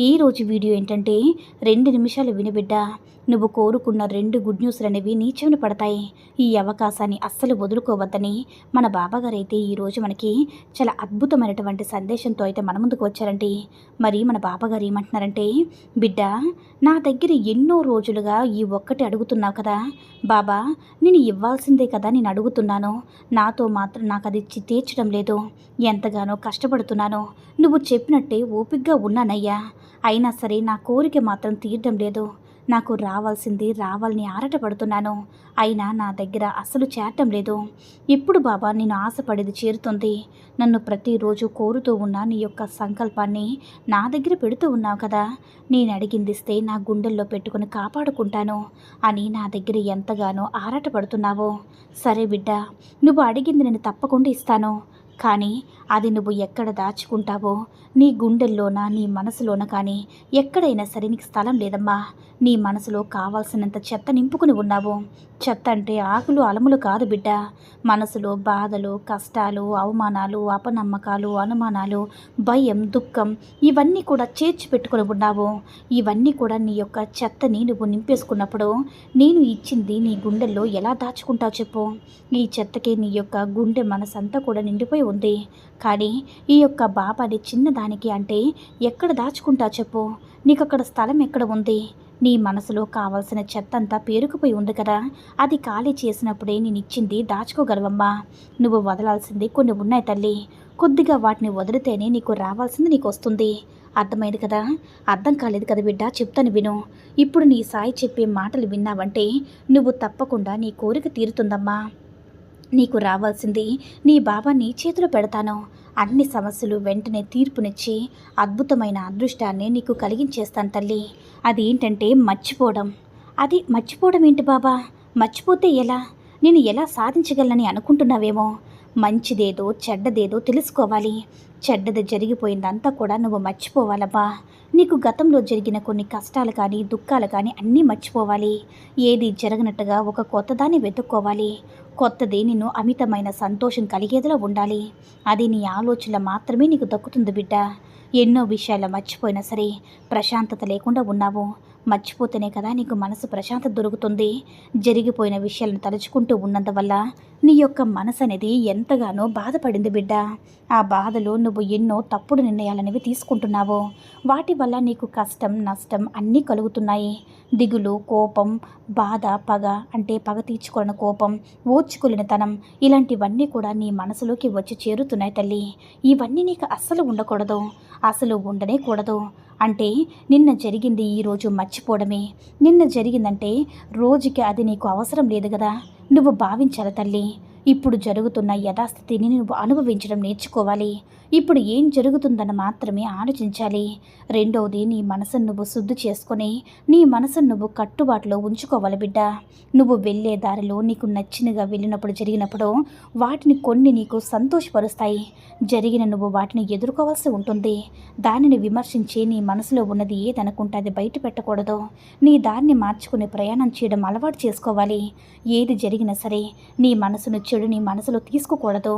ఈరోజు వీడియో ఏంటంటే రెండు నిమిషాలు వినిబిడ్డ నువ్వు కోరుకున్న రెండు గుడ్ న్యూస్లు అనేవి నీ చెవిన పడతాయి. ఈ అవకాశాన్ని అస్సలు వదులుకోవద్దని మన బాబాగారు అయితే ఈరోజు మనకి చాలా అద్భుతమైనటువంటి సందేశంతో అయితే మన ముందుకు వచ్చారండి మరి మన బాబాగారు ఏమంటున్నారంటే బిడ్డ నా దగ్గర ఎన్నో రోజులుగా ఈ ఒక్కటి అడుగుతున్నావు కదా. బాబా నేను ఇవ్వాల్సిందే కదా నేను అడుగుతున్నాను. నాతో మాత్రం నాకు అది చి- తీర్చడం లేదు. ఎంతగానో కష్టపడుతున్నాను. నువ్వు చెప్పినట్టే ఓపిగ్గా ఉన్నానయ్యా. అయినా సరే నా కోరిక మాత్రం తీరడం లేదు. నాకు రావాల్సింది రావాలని ఆరాటపడుతున్నాను. అయినా నా దగ్గర అసలు చేరటం లేదు. ఇప్పుడు బాబా నేను ఆశపడేది చేరుతుంది. నన్ను ప్రతిరోజు కోరుతూ ఉన్న నీ యొక్క సంకల్పాన్ని నా దగ్గర పెడుతూ ఉన్నావు కదా. నేను అడిగిందిస్తే నా గుండెల్లో పెట్టుకుని కాపాడుకుంటాను అని నా దగ్గర ఎంతగానో ఆరాటపడుతున్నావో. సరే బిడ్డ నువ్వు అడిగింది నేను తప్పకుండా ఇస్తాను. కానీ అది నువ్వు ఎక్కడ దాచుకుంటావో నీ గుండెల్లోన నీ మనసులోన కానీ ఎక్కడైనా సరే నీకు స్థలం లేదమ్మా. నీ మనసులో కావాల్సినంత చెత్త నింపుకుని ఉన్నావు. చెత్త అంటే ఆకులు అలములు కాదు బిడ్డ. మనసులో బాధలు కష్టాలు అవమానాలు అపనమ్మకాలు అనుమానాలు భయం దుఃఖం ఇవన్నీ కూడా చేర్చి పెట్టుకుని ఉన్నావు. ఇవన్నీ కూడా నీ యొక్క చెత్తని నువ్వు నింపేసుకున్నప్పుడు నేను ఇచ్చింది నీ గుండెల్లో ఎలా దాచుకుంటావు చెప్పు. ఈ చెత్తకి నీ యొక్క గుండె మనసంతా కూడా నిండిపోయి ఉంది. కానీ ఈ యొక్క బాబాని చిన్నదానికి అంటే ఎక్కడ దాచుకుంటా చెప్పు? నీకు అక్కడ స్థలం ఎక్కడ ఉంది? నీ మనసులో కావలసిన చెత్త అంతా పేరుకుపోయి ఉంది కదా. అది ఖాళీ చేసినప్పుడే నేను ఇచ్చింది దాచుకోగలవమ్మా. నువ్వు వదలాల్సింది కొన్ని ఉన్నాయి తల్లి. కొద్దిగా వాటిని వదిలితేనే నీకు రావాల్సింది నీకు వస్తుంది. అర్థమైంది కదా? అర్థం కాలేదు కదా బిడ్డ చెప్తాను విను. ఇప్పుడు నీ సాయి చెప్పే మాటలు విన్నావంటే నువ్వు తప్పకుండా నీ కోరిక తీరుతుందమ్మా. నీకు రావాల్సింది నీ బాబా నీ చేతిలో పెడతాను. అన్ని సమస్యలు వెంటనే తీర్పునిచ్చి అద్భుతమైన అదృష్టాన్ని నీకు కలిగించేస్తాను తల్లి. అది ఏంటంటే మర్చిపోవడం. అది మర్చిపోవడం ఏంటి బాబా? మర్చిపోతే ఎలా? నేను ఎలా సాధించగలనని అనుకుంటున్నావేమో? మంచిదేదో చెడ్డదేదో తెలుసుకోవాలి. చెడ్డది జరిగిపోయిందంతా కూడా నువ్వు మర్చిపోవాలబ్బా. నీకు గతంలో జరిగిన కొన్ని కష్టాలు కానీ దుఃఖాలు కానీ అన్నీ మర్చిపోవాలి. ఏది జరగనట్టుగా ఒక కొత్తదాన్ని వెతుక్కోవాలి. కొత్తది నిన్ను అమితమైన సంతోషం కలిగేదిలా ఉండాలి. అది నీ ఆలోచన మాత్రమే నీకు దక్కుతుంది బిడ్డ. ఎన్నో విషయాలు మర్చిపోయినా సరే ప్రశాంతత లేకుండా ఉన్నావు. మర్చిపోతేనే కదా నీకు మనసు ప్రశాంతత దొరుకుతుంది. జరిగిపోయిన విషయాలను తలుచుకుంటూ ఉన్నందువల్ల నీ యొక్క మనసు అనేది ఎంతగానో బాధపడింది బిడ్డ. ఆ బాధలో నువ్వు ఎన్నో తప్పుడు నిర్ణయాలనేవి తీసుకుంటున్నావు. వాటి వల్ల నీకు కష్టం నష్టం అన్నీ కలుగుతున్నాయి. దిగులు కోపం బాధ పగ అంటే పగ తీర్చుకోలేని కోపం ఓర్చుకోలేని తనం ఇలాంటివన్నీ కూడా నీ మనసులోకి వచ్చి చేరుతున్నాయి తల్లి. ఇవన్నీ నీకు అస్సలు ఉండకూడదు. అసలు ఉండనే కూడదు. అంటే నిన్న జరిగింది ఈరోజు మర్చిపోవడమే. నిన్న జరిగిందంటే రోజుకి అది నీకు అవసరం లేదు కదా. నువ్వు భావించాలి తల్లి. ఇప్పుడు జరుగుతున్న యథాస్థితిని నువ్వు అనుభవించడం నేర్చుకోవాలి. ఇప్పుడు ఏం జరుగుతుందని మాత్రమే ఆలోచించాలి. రెండవది నీ మనసును నువ్వు శుద్ధి చేసుకొని నీ మనసును నువ్వు కట్టుబాటులో ఉంచుకోవాలి బిడ్డ. నువ్వు వెళ్ళే దారిలో నీకు నచ్చినగా వెళ్ళినప్పుడు జరిగినప్పుడు వాటిని కొన్ని నీకు సంతోషపరుస్తాయి. జరిగిన నువ్వు వాటిని ఎదుర్కోవాల్సి ఉంటుంది. దానిని విమర్శించి నీ మనసులో ఉన్నది ఏదనుకుంటే అది బయట పెట్టకూడదు నీ దాన్ని మార్చుకుని ప్రయాణం చేయడం అలవాటు చేసుకోవాలి. ఏది జరిగినా సరే నీ మనసును చెడుని మనసులో తీసుకోకూడదు.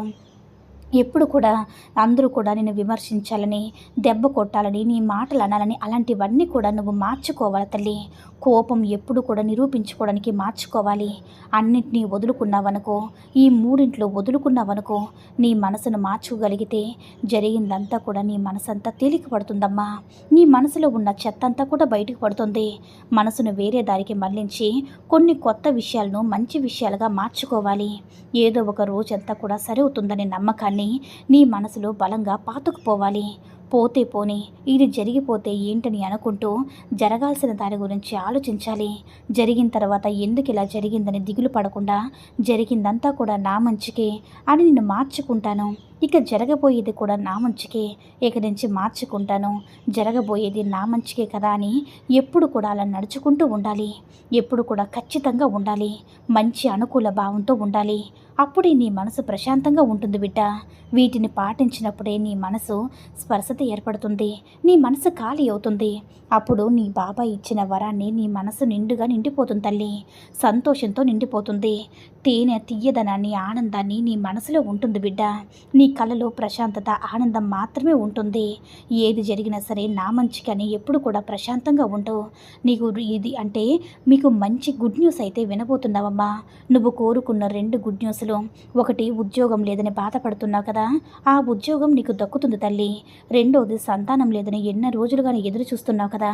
ఎప్పుడు కూడా అందరూ కూడా నేను విమర్శించాలని దెబ్బ కొట్టాలని నీ మాటలు అనాలని అలాంటివన్నీ కూడా నువ్వు మార్చుకోవాలి తల్లి. కోపం ఎప్పుడు కూడా నిరూపించుకోవడానికి మార్చుకోవాలి. అన్నింటినీ వదులుకున్నావనుకో ఈ మూడింట్లో వదులుకున్నావనుకో నీ మనసును మార్చుకోగలిగితే జరిగిందంతా కూడా నీ మనసంతా తేలిక పడుతుందమ్మా. నీ మనసులో ఉన్న చెత్త అంతా కూడా బయటకు పడుతుంది. మనసును వేరే దారికి మళ్ళించి కొన్ని కొత్త విషయాలను మంచి విషయాలుగా మార్చుకోవాలి. ఏదో ఒక రోజంతా కూడా సరి అవుతుందనే నమ్మకాన్ని నీ మనసులో బలంగా పాతుకుపోవాలి. పోతే పోని ఇది జరిగిపోతే ఏంటని అనుకుంటూ జరగాల్సిన దాని గురించి ఆలోచించాలి. జరిగిన తర్వాత ఎందుకు ఇలా జరిగిందని దిగులు పడకుండా జరిగిందంతా కూడా నా మంచికే అని నిన్ను మార్చుకుంటాను. ఇక జరగబోయేది కూడా నా మంచికే. ఇక నుంచి మార్చుకుంటాను. జరగబోయేది నా మంచికే కదా అని ఎప్పుడు కూడా అలా నడుచుకుంటూ ఉండాలి. ఎప్పుడు కూడా ఖచ్చితంగా ఉండాలి. మంచి అనుకూల భావంతో ఉండాలి. అప్పుడే నీ మనసు ప్రశాంతంగా ఉంటుంది బిడ్డ. వీటిని పాటించినప్పుడే నీ మనసు స్పర్శత ఏర్పడుతుంది. నీ మనసు ఖాళీ అవుతుంది. అప్పుడు నీ బాబాయ్ ఇచ్చిన వరాన్ని నీ మనసు నిండుగా నిండిపోతుంది తల్లి. సంతోషంతో నిండిపోతుంది. తేనె తీయదనాన్ని ఆనందాన్ని నీ మనసులో ఉంటుంది బిడ్డ. నీ కలలో ప్రశాంతత ఆనందం మాత్రమే ఉంటుంది. ఏది జరిగినా సరే నా మంచికని ఎప్పుడు కూడా ప్రశాంతంగా ఉండవు నీకు ఇది అంటే మీకు మంచి గుడ్ న్యూస్ అయితే వినబోతున్నావమ్మా. నువ్వు కోరుకున్న రెండు గుడ్ న్యూస్లు ఒకటి ఉద్యోగం లేదని బాధపడుతున్నావు కదా. ఆ ఉద్యోగం నీకు దక్కుతుంది తల్లి. రెండోది సంతానం లేదని ఎన్నో రోజులుగానే ఎదురు చూస్తున్నావు కదా.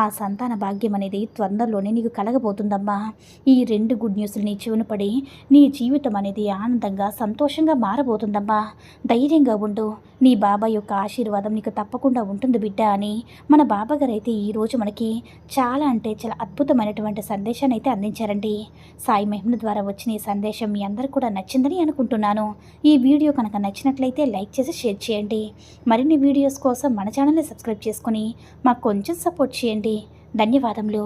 ఆ సంతాన భాగ్యం అనేది తొందరలోనే నీకు కలగబోతుందమ్మా. ఈ రెండు గుడ్ న్యూస్లు నీ చెవును పడి నీ జీవితం అనేది ఆనందంగా సంతోషంగా మారబోతుందమ్మా. ధైర్యంగా ఉండు. నీ బాబా యొక్క ఆశీర్వాదం నీకు తప్పకుండా ఉంటుంది బిడ్డ అని మన బాబాగారు అయితే ఈరోజు మనకి చాలా అంటే చాలా అద్భుతమైనటువంటి సందేశాన్ని అయితే అందించారండి. సాయి మహిమ ద్వారా వచ్చిన ఈ సందేశం మీ అందరికి కూడా నచ్చిందని అనుకుంటున్నాను. ఈ వీడియో కనుక నచ్చినట్లయితే లైక్ చేసి షేర్ చేయండి. మరిన్ని వీడియోస్ కోసం మన ఛానల్ని సబ్స్క్రైబ్ చేసుకుని మాకు కొంచెం సపోర్ట్ చేయండి. ధన్యవాదములు.